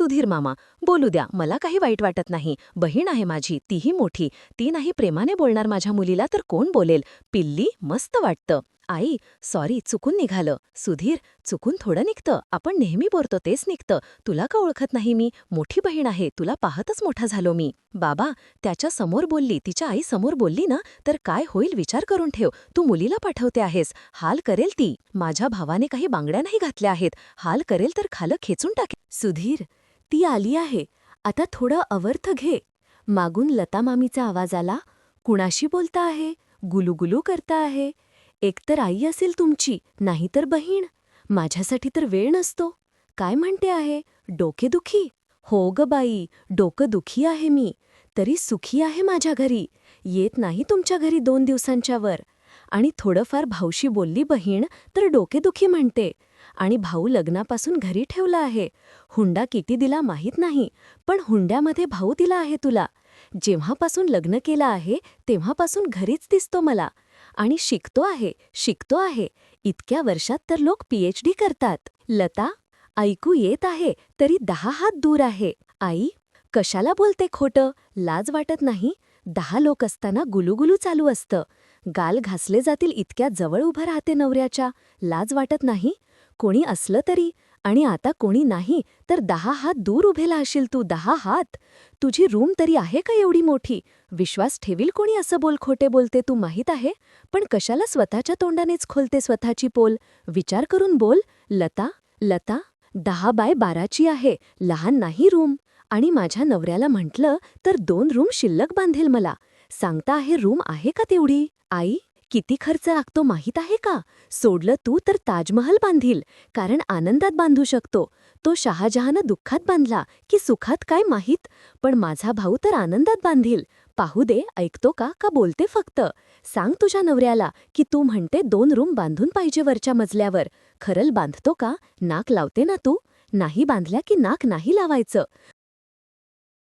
सुधीर मामा बोलू द्या मला काही वाईट वाटत नाही. बहीण आहे माझी तीही मोठी. ती नाही प्रेमाने बोलणार माझ्या मुलीला तर कोण बोलेल? पिल्ली मस्त वाटतं. आई सॉरी चुकून निघालं. सुधीर चुकून थोडं निघतं. आपण नेहमी बोलतो तेच निघतं. तुला का ओळखत नाही मी? मोठी बहीण आहे तुला पाहतच मोठा झालो मी. बाबा त्याच्यासमोर बोलली तिच्या आई समोर बोलली ना तर काय होईल विचार करून ठेव. तू मुलीला पाठवते आहेस. हाल करेल ती. माझ्या भावाने काही बांगड्या नाही घातल्या आहेत. हाल करेल तर खालं खेचून टाके. सुधीर ती आली आहे. आता थोडं अवर्थ घे. मागून लता मामीचा आवाज आला कुणाशी बोलता आहे? गुलुगुलू करता आहे? एकतर आई असेल तुमची नाहीतर बहीण. माझ्यासाठी तर वेळ नसतो. काय म्हणते आहे? डोकेदुखी हो ग बाई डोकं दुखी आहे मी. तरी सुखी आहे माझ्या घरी. येत नाही तुमच्या घरी दोन दिवसांच्या वर. आणि थोडंफार भाऊशी बोलली बहीण तर डोकेदुखी म्हणते. आणि भाऊ लग्नापासून घरी ठेवला आहे. हुंडा किती दिला माहीत नाही पण हुंड्यामध्ये भाऊ दिला आहे तुला. जेव्हापासून लग्न केलं आहे तेव्हापासून घरीच दिसतो मला. आणि शिकतो आहे शिकतो आहे. इतक्या वर्षात तर लोक पीएचडी करतात. लता ऐकू येत आहे तरी दहा हात दूर आहे. आई कशाला बोलते खोटं? लाज वाटत नाही? दहा लोक असताना गुलुगुलू चालू असतं. गाल घासले जातील इतक्या जवळ उभं राहते नवऱ्याच्या. लाज वाटत नाही. कोणी असलं तरी. आणि आता कोणी नाही तर दहा हात दूर उभेला राहशील तू दहा हात. तुझी रूम तरी आहे का एवढी मोठी? विश्वास ठेवील कोणी असं बोल खोटे बोलते तू माहीत आहे? पण कशाला स्वतःच्या तोंडानेच खोलते स्वतःची पोल? विचार करून बोल. लता लता दहा बाय बाराची आहे. लहान नाही रूम. आणि माझ्या नवऱ्याला म्हटलं तर दोन रूम शिल्लक बांधेल मला. सांगता आहे रूम आहे का तेवढी? आई किती खर्च लागतो माहीत आहे का? सोडलं तू तर ताजमहल बांधील कारण आनंदात बांधू शकतो. तो शहाजहानं दुःखात बांधला की सुखात काय माहीत? पण माझा भाऊ तर आनंदात बांधील. पाहू दे ऐकतो का? का बोलते फक्त? सांग तुझ्या नवऱ्याला की तू म्हणते दोन रूम बांधून पाहिजे वरच्या मजल्यावर. खरल बांधतो का? नाक लावते ना तू? नाही बांधल्या की नाक नाही लावायचं?